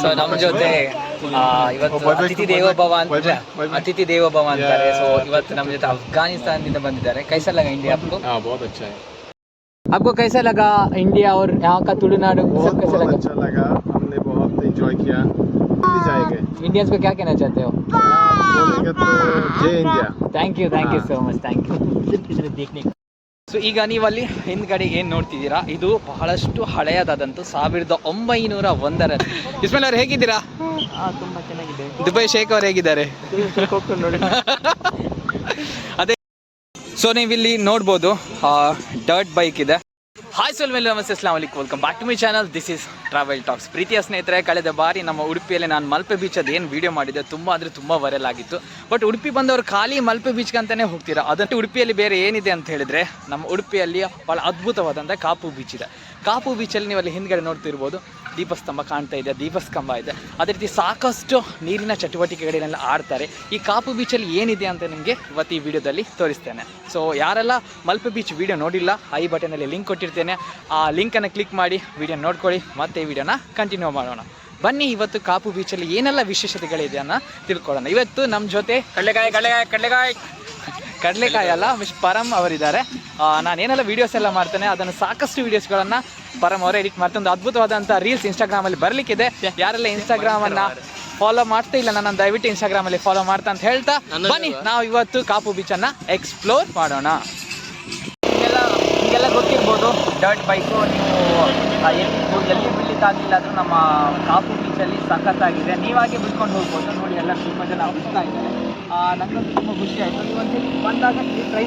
So ನಮ್ಮ ಜೊತೆ ಆ, ಇವತ್ತು ಅತಿಥಿ ದೇವೋಭವ ಅಂತ ಅತಿಥಿ ದೇವೋಭವ ಅಂತಾರೆ ಸೊ ಇವತ್ತು ನಮ್ಮ ಜೊತೆ ಅಫ್ಘಾನಿಸ್ತಾನದಿಂದ ಬಂದಿದ್ದಾರೆ कैसा लगा इंडिया आपको हाँ बहुत अच्छा है आपको कैसा लगा इंडिया और यहाँ का तुलुनाडु सब बहुत कैसा बहुत लगा अच्छा लगा हमने बहुत एंजॉय किया दिल्ली जाएंगे इंडियंस को क्या कहना चाहते हो हाँ, बोलेंगे तो जय India thank you thank you so much thank you so ಈಗ ನೀವು ಅಲ್ಲಿ ಹಿಂದ್ಗಡೆ ಏನು ನೋಡ್ತಿದ್ದೀರಾ? ಇದು ಬಹಳಷ್ಟು ಹಳೆಯದಾದಂತು ಸಾವಿರದ ಒಂಬೈನೂರ ಒಂದರಲ್ಲಿ ಇಸ್ಮೇಲ್ ಅವ್ರು ಹೇಗಿದ್ದೀರಾ? ತುಂಬಾ ಚೆನ್ನಾಗಿದೆ. ದುಬೈ ಶೇಖ್ ಅವ್ರು ಹೇಗಿದ್ದಾರೆ? ಅದೇ ಸೊ ನೀವಿಲ್ಲಿ ಇಲ್ಲಿ ನೋಡ್ಬೋದು ಡರ್ಟ್ ಬೈಕ್ ಇದೆ. ಹಾಯ್ ಸೋಲ್ ಮೇಲೆ ನಮಸ್ತೆ ಅಸ್ಲಾಂ ವಲಿಕ್ welcome back to my channel this is travel talks ಪ್ರೀತಿಯ ಸ್ನೇಹಿತರೆ ಕಳೆದ ಬಾರಿ ನಮ್ಮ ಉಡುಪಿಯಲ್ಲಿ ನಾನು ಮಲ್ಪೆ ಬೀಚ್ ಅದು ಏನು ವಿಡಿಯೋ ಮಾಡಿದ್ದೆ, ತುಂಬ ಅಂದರೆ ತುಂಬ ವೈರಲ್ ಆಗಿತ್ತು. ಬಟ್ ಉಡುಪಿ ಬಂದವರು ಖಾಲಿ ಮಲ್ಪೆ ಬೀಚ್ಗೆ ಅಂತಲೇ ಹೋಗ್ತೀರಾ? ಅದಂತೂ ಉಡುಪಿಯಲ್ಲಿ ಬೇರೆ ಏನಿದೆ ಅಂತ ಹೇಳಿದ್ರೆ, ನಮ್ಮ ಉಡುಪಿಯಲ್ಲಿ ಭಾಳ ಅದ್ಭುತವಾದಂಥ ಕಾಪು ಬೀಚ್ ಇದೆ. ಕಾಪು ಬೀಚಲ್ಲಿ ನೀವು ಅಲ್ಲಿ ಹಿಂದ್ಗಡೆ ನೋಡ್ತಿರ್ಬೋದು. ದೀಪಸ್ತಂಭ ಕಾಣ್ತಾ ಇದೆ, ದೀಪಸ್ತಂಭ ಇದೆ. ಅದೇ ರೀತಿ ಸಾಕಷ್ಟು ನೀರಿನ ಚಟುವಟಿಕೆಗಳನ್ನೆಲ್ಲ ಆಡ್ತಾರೆ. ಈ ಕಾಪು ಬೀಚಲ್ಲಿ ಏನಿದೆ ಅಂತ ನಿಮಗೆ ಇವತ್ತು ಈ ವಿಡಿಯೋದಲ್ಲಿ ತೋರಿಸ್ತೇನೆ. ಸೊ ಯಾರೆಲ್ಲ ಮಲ್ಪೆ ಬೀಚ್ ವಿಡಿಯೋ ನೋಡಿಲ್ಲ ಐ ಬಟನಲ್ಲಿ ಲಿಂಕ್ ಕೊಟ್ಟಿರ್ತೇನೆ. ಆ ಲಿಂಕನ್ನು ಕ್ಲಿಕ್ ಮಾಡಿ ವಿಡಿಯೋ ನೋಡ್ಕೊಳ್ಳಿ. ಮತ್ತೆ ಈ ವಿಡಿಯೋನ ಕಂಟಿನ್ಯೂ ಮಾಡೋಣ. ಬನ್ನಿ ಇವತ್ತು ಕಾಪು ಬೀಚಲ್ಲಿ ಏನೆಲ್ಲ ವಿಶೇಷತೆಗಳಿದೆ ಅನ್ನೋ ತಿಳ್ಕೊಳ್ಳೋಣ. ಇವತ್ತು ನಮ್ಮ ಜೊತೆ ಕಡಲೆಕಾಯಿ ಕಡಲೆಕಾಯಿ ಕಡಲೆಕಾಯಿ. ಕಡಲೆಕಾಯಿ ಅಲ್ಲ ಮಿಸ್ ಪರಮ್ ಅವರಿದ್ದಾರೆ. ನಾನು ಏನೆಲ್ಲ ವೀಡಿಯೋಸ್ ಎಲ್ಲ ಮಾಡ್ತೇನೆ, ಅದನ್ನು ಸಾಕಷ್ಟು ವೀಡಿಯೋಸ್ಗಳನ್ನು ಪರಮ್ ಅವರೇ ಎಡಿಟ್ ಮಾಡ್ತಾ ಒಂದು ಅದ್ಭುತವಾದಂಥ ರೀಲ್ಸ್ ಇನ್ಸ್ಟಾಗ್ರಾಮಲ್ಲಿ ಬರ್ಲಿಕ್ಕಿದೆ. ಯಾರೆಲ್ಲ ಇನ್ಸ್ಟಾಗ್ರಾಮನ್ನು ಫಾಲೋ ಮಾಡ್ತಾ ಇಲ್ಲ ನನ್ನ ದಯವಿಟ್ಟು ಇನ್ಸ್ಟಾಗ್ರಾಮಲ್ಲಿ ಫಾಲೋ ಮಾಡ್ತಾ ಅಂತ ಹೇಳ್ತಾ ಬನ್ನಿ ನಾವು ಇವತ್ತು ಕಾಪು ಬೀಚನ್ನು ಎಕ್ಸ್ಪ್ಲೋರ್ ಮಾಡೋಣ. ನಿಮಗೆಲ್ಲ ಗೊತ್ತಿರ್ಬೋದು ಡರ್ಟ್ ಬೈಕು ನೀವು ಎಲ್ಲಿ ಎಲ್ಲಿ ಆಗಿಲ್ಲ ಆದರೂ ನಮ್ಮ ಕಾಪು ಬೀಚಲ್ಲಿ ಸಖತ್ತಾಗಿದೆ. ನೀವಾಗೆ ಬಿಟ್ಕೊಂಡು ಹೋಗ್ಬೋದು. ನೋಡಿ ಎಲ್ಲ ತುಂಬ ಜನ ಹೋಗ್ತಾ ಇದ್ದಾರೆ. ನನಗಂತೂ ತುಂಬ ಖುಷಿ ಆಯಿತು. ನೀವು ಬಂದಾಗ ನೀವು ಟ್ರೈ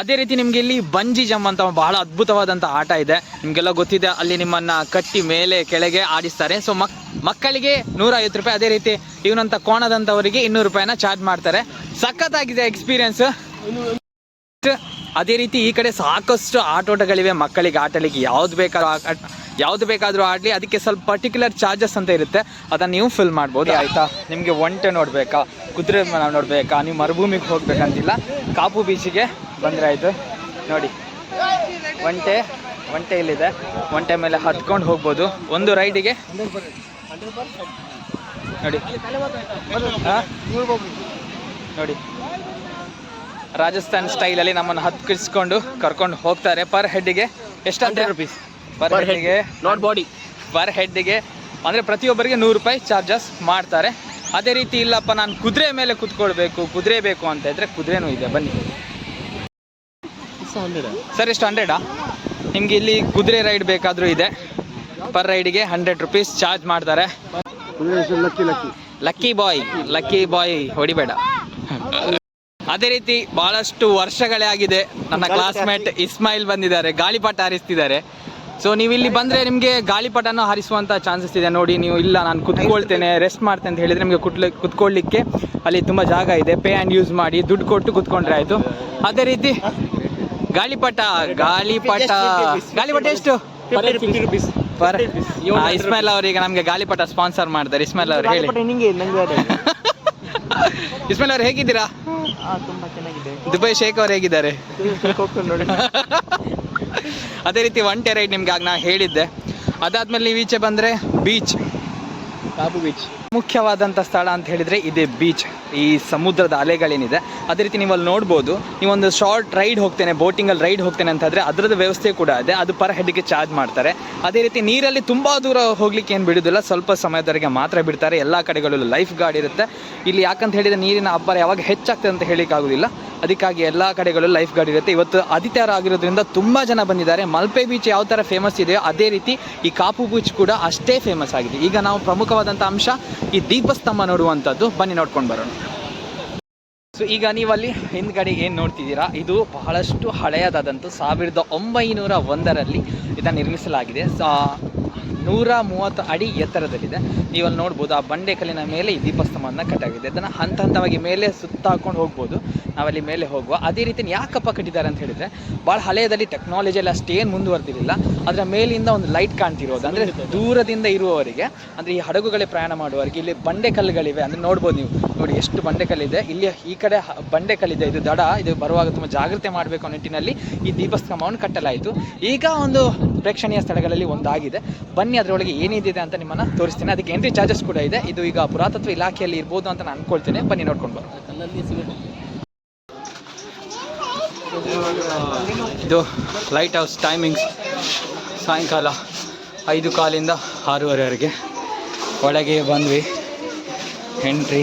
ಅದೇ ರೀತಿ ನಿಮಗೆ ಇಲ್ಲಿ ಬಂಜಿ ಜಂಪ್ ಅಂತ ಬಹಳ ಅದ್ಭುತವಾದಂಥ ಆಟ ಇದೆ. ನಿಮಗೆಲ್ಲ ಗೊತ್ತಿದೆ, ಅಲ್ಲಿ ನಿಮ್ಮನ್ನ ಕಟ್ಟಿ ಮೇಲೆ ಕೆಳಗೆ ಆಡಿಸ್ತಾರೆ. ಸೊ ಮಕ್, ಮಕ್ಕಳಿಗೆ ನೂರ ಐವತ್ತು ರೂಪಾಯಿ, ಅದೇ ರೀತಿ ಇವನಂತ ಕೋಣದಂಥವರಿಗೆ ಇನ್ನೂರು ರೂಪಾಯಿನ ಚಾರ್ಜ್ ಮಾಡ್ತಾರೆ. ಸಖತ್ತಾಗಿದೆ ಎಕ್ಸ್ಪೀರಿಯನ್ಸ್ ಅದೇ ರೀತಿ ಈ ಕಡೆ ಸಾಕಷ್ಟು ಆಟೋಟಗಳಿವೆ, ಮಕ್ಕಳಿಗೆ ಆಟಲಿಕ್ಕೆ ಯಾವ್ದು ಬೇಕಾದ್ರೂ ಯಾವ್ದು ಬೇಕಾದರೂ ಆಡಲಿ ಅದಕ್ಕೆ ಸ್ವಲ್ಪ ಪರ್ಟಿಕ್ಯುಲರ್ ಚಾರ್ಜಸ್ ಅಂತ ಇರುತ್ತೆ. ಅದನ್ನು ನೀವು ಫಿಲ್ ಮಾಡ್ಬೋದು. ಆಯಿತಾ? ನಿಮಗೆ ಒಂಟೆ ನೋಡಬೇಕಾ? ಕುದುರೆ ನೋಡಬೇಕಾ? ನೀವು ಮರುಭೂಮಿಗೆ ಹೋಗ್ಬೇಕಂತಿಲ್ಲ. ಕಾಪು ಬೀಚಿಗೆ ಬಂದರೆ ಆಯಿತು. ನೋಡಿ. ಒಂಟೆ ಒಂಟೆ ಇಲ್ಲಿದೆ. ಒಂಟೆ ಮೇಲೆ ಹತ್ಕೊಂಡು ಹೋಗ್ಬೋದು. ಒಂದು ರೈಡಿಗೆ ನೋಡಿ. ನೋಡಿ. ರಾಜಸ್ಥಾನ್ ಸ್ಟೈಲಲ್ಲಿ ನಮ್ಮನ್ನು ಹತ್ಕಿಸ್ಕೊಂಡು ಕರ್ಕೊಂಡು ಹೋಗ್ತಾರೆ. ಪರ್ ಹೆಡ್ಗೆ ಎಷ್ಟು ಹಂಡ್ರೆಡ್ ರುಪೀಸ್ ಪರ್ ಹೆಡ್ಗೆ ನಾಟ್ ಬಾಡಿ ಪರ್ ಹೆಡ್ಗೆ ಅಂದ್ರೆ ಪ್ರತಿಯೊಬ್ಬರಿಗೆ ನೂರು ರೂಪಾಯಿ ಚಾರ್ಜಸ್ ಮಾಡ್ತಾರೆ. ಅದೇ ರೀತಿ ಇಲ್ಲಪ್ಪ ನಾನು ಕುದುರೆ ಮೇಲೆ ಕುತ್ಕೊಳ್ಬೇಕು ಕುದುರೆ ಬೇಕು ಅಂತ ಇದ್ರೆ ಕುದುರೆನೂ ಇದೆ ಬನ್ನಿ. ಸರ್ ಎಷ್ಟು ಹಂಡ್ರೆಡಾ ನಿಮಗೆ ಇಲ್ಲಿ ಕುದುರೆ ರೈಡ್ ಬೇಕಾದರೂ ಇದೆ. ಪರ್ ರೈಡಿಗೆ ಹಂಡ್ರೆಡ್ ರುಪೀಸ್ ಚಾರ್ಜ್ ಮಾಡ್ತಾರೆ. ಲಕ್ಕಿ ಬಾಯ್ ಲಕ್ಕಿ ಬಾಯ್ ಹೊಡಿಬೇಡ. ಅದೇ ರೀತಿ ಬಹಳಷ್ಟು ವರ್ಷಗಳೇ ಆಗಿದೆ. ನನ್ನ ಕ್ಲಾಸ್ಮೇಟ್ ಇಸ್ಮಾಯಿಲ್ ಬಂದಿದ್ದಾರೆ ಗಾಳಿಪಾಟ ಹಾರಿಸ್ತಿದ್ದಾರೆ. ಸೊ ನೀವು ಇಲ್ಲಿ ಬಂದರೆ ನಿಮಗೆ ಗಾಳಿಪಟನ ಹಾರಿಸುವಂಥ ಚಾನ್ಸಸ್ ಇದೆ. ನೋಡಿ ನೀವು ಇಲ್ಲ ನಾನು ಕುತ್ಕೊಳ್ತೇನೆ ರೆಸ್ಟ್ ಮಾಡ್ತೇನೆ ಅಂತ ಹೇಳಿದರೆ ನಿಮಗೆ ಕುಟ್ಲಿ ಕುತ್ಕೊಳ್ಳಿಕ್ಕೆ ಅಲ್ಲಿ ತುಂಬ ಜಾಗ ಇದೆ. ಪೇ ಆ್ಯಂಡ್ ಯೂಸ್ ಮಾಡಿ ದುಡ್ಡು ಕೊಟ್ಟು ಕುತ್ಕೊಂಡ್ರೆ ಆಯಿತು. ಅದೇ ರೀತಿ ಗಾಳಿಪಟ ಗಾಳಿಪಟ. ಗಾಳಿಪಟ ಎಷ್ಟು? ಪರ್ ಇಸ್ಮಾಯಿಲ್ ಅವರಿಗೆ ನಮಗೆ ಗಾಳಿಪಟ ಸ್ಪಾನ್ಸರ್ ಮಾಡ್ತಾರೆ. ಇಸ್ಮಾಯಿಲ್ ಅವ್ರು ಹೇಳಿ. ಇಸ್ಮಾಯಿಲ್ ಅವ್ರು ಹೇಗಿದ್ದೀರಾ? ದುಬೈ ಶೇಖ್ ಅವ್ರು ಹೇಗಿದ್ದಾರೆ? ಅದೇ ರೀತಿ ಒಂಟೆ ರೈಡ್ ನಿಮ್ಗೆ ಆಗ ನಾ ಹೇಳಿದ್ದೆ. ಅದಾದ್ಮೇಲೆ ನೀವು ಈಚೆ ಬಂದರೆ ಬೀಚ್ ಕಾಬು ಬೀಚ್ ಮುಖ್ಯವಾದಂಥ ಸ್ಥಳ ಅಂತ ಹೇಳಿದರೆ ಇದೇ ಬೀಚ್ ಈ ಸಮುದ್ರದ ಅಲೆಗಳೇನಿದೆ. ಅದೇ ರೀತಿ ನೀವು ಅಲ್ಲಿ ನೋಡ್ಬೋದು ನೀವೊಂದು ಶಾರ್ಟ್ ರೈಡ್ ಹೋಗ್ತೇನೆ ಬೋಟಿಂಗಲ್ಲಿ ರೈಡ್ ಹೋಗ್ತೇನೆ ಅಂತಂದರೆ ಅದರದ ವ್ಯವಸ್ಥೆ ಕೂಡ ಇದೆ. ಅದು ಪರ ಹೆಡ್ಗೆ ಚಾರ್ಜ್ ಮಾಡ್ತಾರೆ. ಅದೇ ರೀತಿ ನೀರಲ್ಲಿ ತುಂಬ ದೂರ ಹೋಗ್ಲಿಕ್ಕೆ ಏನು ಬಿಡೋದಿಲ್ಲ. ಸ್ವಲ್ಪ ಸಮಯದವರೆಗೆ ಮಾತ್ರ ಬಿಡ್ತಾರೆ. ಎಲ್ಲ ಕಡೆಗಳಲ್ಲೂ ಲೈಫ್ ಗಾರ್ಡ್ ಇರುತ್ತೆ. ಇಲ್ಲಿ ಯಾಕಂತ ಹೇಳಿದರೆ ನೀರಿನ ಅಬ್ಬರ ಯಾವಾಗ ಹೆಚ್ಚಾಗ್ತದೆ ಅಂತ ಹೇಳಿಕ್ಕಾಗೋದಿಲ್ಲ ಅದಕ್ಕಾಗಿ ಎಲ್ಲ ಕಡೆಗಳು ಲೈಫ್ ಗಾರ್ಡ್ ಇರುತ್ತೆ. ಇವತ್ತು ಆದಿತ್ಯವಾರ ಆಗಿರೋದ್ರಿಂದ ತುಂಬ ಜನ ಬಂದಿದ್ದಾರೆ. ಮಲ್ಪೆ ಬೀಚ್ ಯಾವ ಥರ ಫೇಮಸ್ ಇದೆಯೋ ಅದೇ ರೀತಿ ಈ ಕಾಪು ಬೀಚ್ ಕೂಡ ಅಷ್ಟೇ ಫೇಮಸ್ ಆಗಿದೆ. ಈಗ ನಾವು ಪ್ರಮುಖವಾದಂಥ ಅಂಶ ಈ ದೀಪಸ್ತಂಭ ನೋಡುವಂಥದ್ದು ಬನ್ನಿ, ನೋಡ್ಕೊಂಡು ಬರೋಣ. ಸೊ ಈಗ ನೀವು ಅಲ್ಲಿ ಹಿಂದ್ಗಡೆ ಏನು ನೋಡ್ತಿದ್ದೀರಾ? ಇದು ಬಹಳಷ್ಟು ಹಳೆಯದಾದಂಥ ಸಾವಿರದ ಒಂಬೈನೂರ ಒಂದರಲ್ಲಿ ಇದನ್ನು ನಿರ್ಮಿಸಲಾಗಿದೆ. ನೂರ ಮೂವತ್ತು ಅಡಿ ಎತ್ತರದಲ್ಲಿದೆ. ನೀವು ಅಲ್ಲಿ ನೋಡ್ಬೋದು ಆ ಬಂಡೆ ಕಲ್ಲಿನ ಮೇಲೆ ಈ ದೀಪಸ್ತಂಭವನ್ನು ಕಟ್ಟಾಗಿದೆ. ಅದನ್ನು ಹಂತ ಹಂತವಾಗಿ ಮೇಲೆ ಸುತ್ತಾಕೊಂಡು ಹೋಗ್ಬೋದು. ನಾವಲ್ಲಿ ಮೇಲೆ ಹೋಗುವ. ಅದೇ ರೀತಿ ಯಾಕಪ್ಪ ಕಟ್ಟಿದ್ದಾರೆ ಅಂತ ಹೇಳಿದರೆ ಭಾಳ ಹಳೆಯದಲ್ಲಿ ಟೆಕ್ನಾಲಜಿ ಎಲ್ಲ ಅಷ್ಟೇನು ಮುಂದುವರೆದಿರಲಿಲ್ಲ. ಅದರ ಮೇಲಿಂದ ಒಂದು ಲೈಟ್ ಕಾಣ್ತಿರೋದು. ಅಂದರೆ ದೂರದಿಂದ ಇರುವವರಿಗೆ, ಅಂದರೆ ಈ ಹಡಗುಗಳೇ ಪ್ರಯಾಣ ಮಾಡುವವರಿಗೆ, ಇಲ್ಲಿ ಬಂಡೆ ಕಲ್ಲುಗಳಿವೆ ಅಂದರೆ ನೋಡ್ಬೋದು ನೀವು. ನೋಡಿ ಎಷ್ಟು ಬಂಡೆ ಕಲ್ಲಿದೆ. ಇಲ್ಲಿ ಈ ಕಡೆ ಬಂಡೆ ಕಲ್ಲಿದೆ. ಇದು ದಡ. ಇದು ಬರುವಾಗ ತುಂಬ ಜಾಗ್ರತೆ ಮಾಡಬೇಕು ನಿಟ್ಟಿನಲ್ಲಿ ಈ ದೀಪಸ್ತಂಭವನ್ನು ಕಟ್ಟಲಾಯಿತು. ಈಗ ಒಂದು ಪ್ರೇಕ್ಷಣೀಯ ಸ್ಥಳಗಳಲ್ಲಿ ಒಂದಾಗಿದೆ. ಬನ್ನಿ, ಅದರೊಳಗೆ ಏನಿದೆ ಅಂತ ನಿಮ್ಮನ್ನು ತೋರಿಸ್ತೀನಿ. ಅದಕ್ಕೆ ಎಂಟ್ರಿ ಚಾರ್ಜಸ್ ಕೂಡ ಇದೆ. ಇದು ಈಗ ಪುರಾತತ್ವ ಇಲಾಖೆಯಲ್ಲಿ ಇರ್ಬೋದು ಅಂತ ನಾನು ಅನ್ಕೊಳ್ತೇನೆ. ಬನ್ನಿ, ನೋಡ್ಕೊಂಡು ಬರೋಣ ಇದು ಲೈಟ್ ಹೌಸ್ ಟೈಮಿಂಗ್ಸ್ ಸಾಯಂಕಾಲ ಐದು ಕಾಲಿಂದ ಆರೂವರೆವರೆಗೆ ಒಳಗೆ ಬಂದ್ವಿ. ಎಂಟ್ರಿ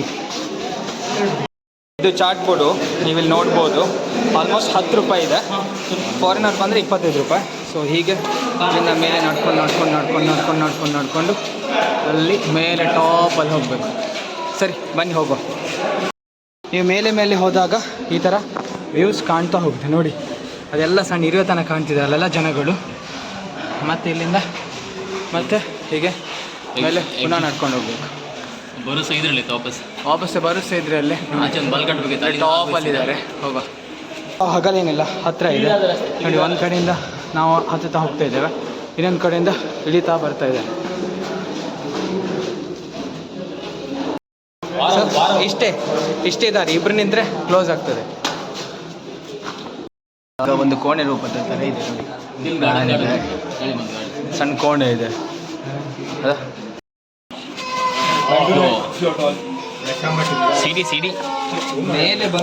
ಇದು ಚಾಟ್ ಬೋರ್ಡು ನೀವಿಲ್ಲಿ ನೋಡ್ಬೋದು. ಆಲ್ಮೋಸ್ಟ್ ಹತ್ತು ರೂಪಾಯಿ ಇದೆ. ಫಾರಿನರ್ ಬಂದರೆ ಇಪ್ಪತ್ತೈದು ರೂಪಾಯಿ. ಸೊ ಹೀಗೆ ಇಲ್ಲಿಂದ ಮೇಲೆ ನಡ್ಕೊಂಡು ನಡ್ಕೊಂಡು ನಡ್ಕೊಂಡು ನಡ್ಕೊಂಡು ನಡ್ಕೊಂಡು ನಡ್ಕೊಂಡು ಅಲ್ಲಿ ಮೇಲೆ ಟಾಪಲ್ಲಿ ಹೋಗಬೇಕು. ಸರಿ ಬನ್ನಿ ಹೋಗುವ. ನೀವು ಮೇಲೆ ಮೇಲೆ ಹೋದಾಗ ಈ ಥರ ವ್ಯೂಸ್ ಕಾಣ್ತಾ ಹೋಗುತ್ತೆ ನೋಡಿ. ಅದೆಲ್ಲ ಸಣ್ಣ ಇರುವ ತನಕ ಕಾಣ್ತಿದೆ ಅಲ್ಲೆಲ್ಲ ಜನಗಳು. ಮತ್ತು ಇಲ್ಲಿಂದ ಮತ್ತೆ ಹೀಗೆ ಮೇಲೆ ಪುನಃ ನಡ್ಕೊಂಡು ಹೋಗ್ಬೇಕು. ಬರುಸ ಇದ್ರಲ್ಲಿ ವಾಪಸ್. ವಾಪಸ್ ಬರುತ್ತೆ ಇದ್ರೆ ಅಲ್ಲಿ ಕಟ್ಟಬೇಕಿತ್ತು ಟಾಪಲ್ಲಿದ್ದಾರೆ ಹೋಗ ಹಗಲೇನಿಲ್ಲ ಹತ್ತಿರ ಇದೆ. ನೋಡಿ ಒಂದು ಕಡೆಯಿಂದ ನಾವು ಹತ್ತುತ್ತಾ ಹೋಗ್ತಾ ಇದ್ದೇವೆ. ಇನ್ನೊಂದು ಕಡೆಯಿಂದ ಇಳಿತಾ ಬರ್ತಾ ಇದೆ ಇಷ್ಟೇ ಇಷ್ಟೇ ದಾರಿ ಇಬ್ರು ನಿಂತರೆ ಕ್ಲೋಸ್ ಆಗ್ತದೆ. ಒಂದು ಕೋಣೆ ರೂಪದ ಥರ ಇದೆ ಸಣ್ಣ ಕೋಣೆ ಇದೆ. ಸಿಡಿ ಸಿಡಿ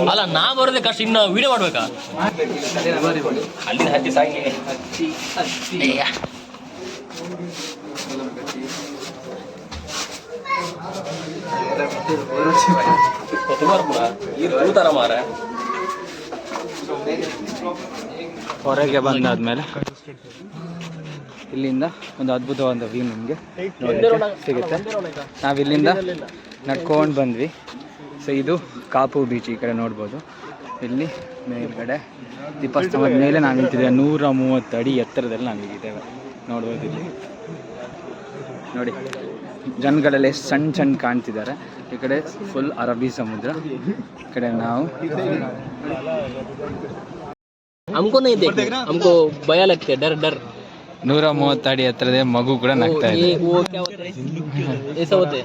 ಅಲ್ಲ ನಾ ಬರೋದೇ ಕಷ್ಟ ಇನ್ನು ವಿಡಿಯೋ ಮಾಡ್ಬೇಕಾ? ಅಲ್ಲಿ ಹತ್ತಿ ತೂತಾರ ಮಾರ ಹೊರಗೆ ಬಂದಾದ್ಮೇಲೆ ಇಲ್ಲಿಂದ ಒಂದು ಅದ್ಭುತವಾದ ವ್ಯೂ ನಿಮಗೆ ಸಿಗುತ್ತೆ. ನಾವು ಇಲ್ಲಿಂದ ನಡ್ಕೊಂಡು ಬಂದ್ವಿ ಸೊ ಇದು ಕಾಪು ಬೀಚ್ ಈ ಕಡೆ ನೋಡ್ಬೋದು ಇಲ್ಲಿ ಮೇಲ್ಗಡೆ ದೀಪಸ್ತಂಭದ ಮೇಲೆ ನಾವು ನಿಂತಿದ್ದೇವೆ ನೂರ ಮೂವತ್ತು ಅಡಿ ಎತ್ತರದಲ್ಲಿ ನಾವು ಇದ್ದೇವೆ ನೋಡ್ಬೋದು ಇಲ್ಲಿ ನೋಡಿ ಜನಗಳೆಲ್ಲ ಎಷ್ಟು ಸಣ್ಣ ಸಣ್ಣ ಕಾಣ್ತಿದ್ದಾರೆ ಈ ಕಡೆ ಫುಲ್ ಅರಬ್ಬಿ ಸಮುದ್ರ ಈ ಕಡೆ ನಾವು हमको नहीं देखो हमको भया लगता है डर डर ನೂರ ಮೂವತ್ತು ಅಡಿ ಎತ್ತರದ ಮಗು ಕೂಡ ನಗ್ತಾ ಇದೆ ये वो क्या होता है ऐसा होता है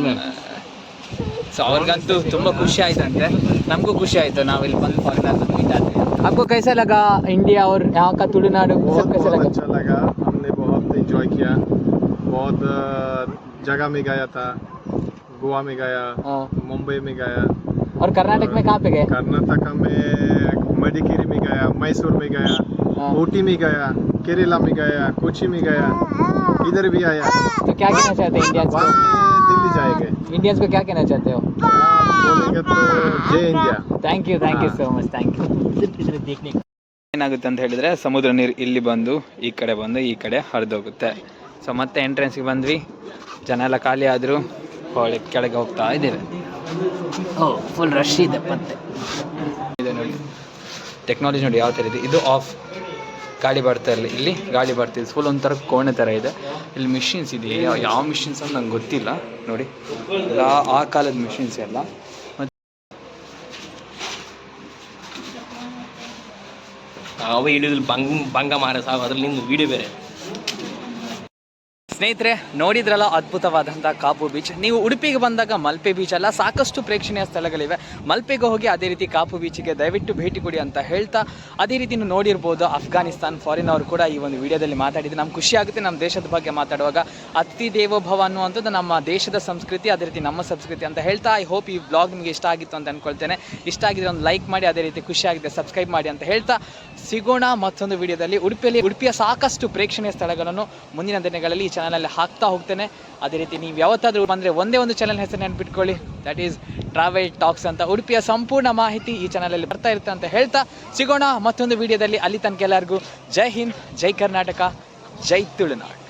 मैन ಸೊ ಅವ್ರಿಗಂತೂ ತುಂಬಾ ಖುಷಿ ಆಯ್ತಂತೆ ನಮಗೂ ಖುಷಿ ಆಯ್ತು ನಾವು ಇಲ್ಲಿ ಬಂದು ಫಾರಿನರ್ ಮೀಟ್ ಆದ್ವಿ आपको कैसा लगा इंडिया और यहाँ का तुलनाडु बहुत सब कैसा बहुत लगा अच्छा लगा हमने बहुत इंजॉय किया बहुत अ, जगह में गया था गोवा में गया हाँ। मुंबई में गया और कर्नाटक में कहाँ पे गए कर्नाटका में मडिकेरी में गया मैसूर में गया हाँ। ऊटी में गया केरला में गया कोची में गया इधर भी आया तो क्या कहना चाहते हैं इंडियंस बाद को में दिल्ली जाएंगे इंडियंस को क्या कहना चाहते हो आप बोलेंगे तो जय India thank you thank you so much thank you इधर देखने ಏನಾಗುತ್ತೆ ಅಂತ ಹೇಳಿದ್ರೆ ಸಮುದ್ರ ನೀರು ಇಲ್ಲಿ ಬಂದು ಈ ಕಡೆ ಬಂದು ಈ ಕಡೆ ಹರಿದೋಗುತ್ತೆ ಸೊ ಮತ್ತೆ ಎಂಟ್ರೆನ್ಸ್ಗೆ ಬಂದ್ವಿ ಜನ ಎಲ್ಲ ಖಾಲಿ ಆದರೂ ಹೊಳೆ ಕೆಳಗೆ ಹೋಗ್ತಾ ಇದ್ದೇವೆ ಓ ಫುಲ್ ರಶ್ ಇದೆ ಮತ್ತೆ ಇದೆ ನೋಡಿ ಟೆಕ್ನಾಲಜಿ ನೋಡಿ ಯಾವ ಥರ ಇದೆ ಇದು ಆಫ್ ಗಾಳಿ ಬರ್ತಾ ಇರಲಿ ಇಲ್ಲಿ ಗಾಳಿ ಬರ್ತಿದೆ ಫುಲ್ ಒಂಥರ ಕೋಣೆ ಥರ ಇದೆ. ಇಲ್ಲಿ ಮಿಷಿನ್ಸ್ ಇದೆ. ಯಾವ ಮಿಷಿನ್ಸ್ ಅಂತ ನಂಗೆ ಗೊತ್ತಿಲ್ಲ. ನೋಡಿ. ಆ ಕಾಲದ ಮಿಷಿನ್ಸ್ ಎಲ್ಲ. ಅವ ಹಿಡಿದ್ರು ಬಂಗ ಬಂಗ ಮಾರ ಸಾವು ಅದ್ರಲ್ಲಿ ವಿಡಿಯೋ ಬೇರೆ. ಸ್ನೇಹಿತರೆ, ನೋಡಿದ್ರಲ್ಲ ಅದ್ಭುತವಾದಂಥ ಕಾಪು ಬೀಚ್. ನೀವು ಉಡುಪಿಗೆ ಬಂದಾಗ ಮಲ್ಪೆ ಬೀಚ್ ಅಲ್ಲ, ಸಾಕಷ್ಟು ಪ್ರೇಕ್ಷಣೀಯ ಸ್ಥಳಗಳಿವೆ. ಮಲ್ಪೆಗೆ ಹೋಗಿ ಅದೇ ರೀತಿ ಕಾಪು ಬೀಚಿಗೆ ದಯವಿಟ್ಟು ಭೇಟಿ ಕೊಡಿ ಅಂತ ಹೇಳ್ತಾ, ಅದೇ ರೀತಿ ನೋಡಿರ್ಬೋದು ಅಫ್ಘಾನಿಸ್ತಾನ್ ಫಾರಿನ್ ಅವರು ಕೂಡ ಈ ಒಂದು ವಿಡಿಯೋದಲ್ಲಿ ಮಾತಾಡಿದ್ದು ನಮ್ಗೆ ಖುಷಿ ಆಗುತ್ತೆ ನಮ್ಮ ದೇಶದ ಬಗ್ಗೆ ಮಾತಾಡುವಾಗ. ಅತಿಥಿ ದೇವೋಭವ ಅನ್ನುವಂಥದ್ದು ನಮ್ಮ ದೇಶದ ಸಂಸ್ಕೃತಿ, ಅದೇ ರೀತಿ ನಮ್ಮ ಸಂಸ್ಕೃತಿ ಅಂತ ಹೇಳ್ತಾ ಐ ಹೋಪ್ ಈ ಬ್ಲಾಗ್ ನಿಮಗೆ ಇಷ್ಟ ಆಗಿತ್ತು ಅಂತ ಅಂದ್ಕೊಳ್ತೇನೆ ಇಷ್ಟ ಆಗಿದ್ರೆ ಒಂದು ಲೈಕ್ ಮಾಡಿ, ಅದೇ ರೀತಿ ಖುಷಿ ಆಗಿದೆ ಸಬ್ಸ್ಕ್ರೈಬ್ ಮಾಡಿ ಅಂತ ಹೇಳ್ತಾ, ಸಿಗೋಣ ಮತ್ತೊಂದು ವಿಡಿಯೋದಲ್ಲಿ. ಉಡುಪಿಯಲ್ಲಿ, ಉಡುಪಿಯ ಸಾಕಷ್ಟು ಪ್ರೇಕ್ಷಣೀಯ ಸ್ಥಳಗಳನ್ನು ಮುಂದಿನ ದಿನಗಳಲ್ಲಿ ಈ ಚಾನಲಲ್ಲಿ ಹಾಕ್ತಾ ಹೋಗ್ತೇನೆ. ಅದೇ ರೀತಿ ನೀವು ಯಾವತ್ತಾದರೂ ಬಂದರೆ ಒಂದೇ ಒಂದು ಚಾನಲ್ ಹೆಸರು ನೆನ್ಪಿಟ್ಕೊಳ್ಳಿ. ದಟ್ ಈಸ್ ಟ್ರಾವೆಲ್ ಟಾಕ್ಸ್ ಅಂತ ಉಡುಪಿಯ ಸಂಪೂರ್ಣ ಮಾಹಿತಿ ಈ ಚಾನಲಲ್ಲಿ ಬರ್ತಾ ಇರುತ್ತೆ ಅಂತ ಹೇಳ್ತಾ ಸಿಗೋಣ ಮತ್ತೊಂದು ವಿಡಿಯೋದಲ್ಲಿ. ಅಲ್ಲಿ ತನಕ ಎಲ್ಲರಿಗೂ ಜೈ ಹಿಂದ್, ಜೈ ಕರ್ನಾಟಕ, ಜೈ ತುಳುನಾಡು.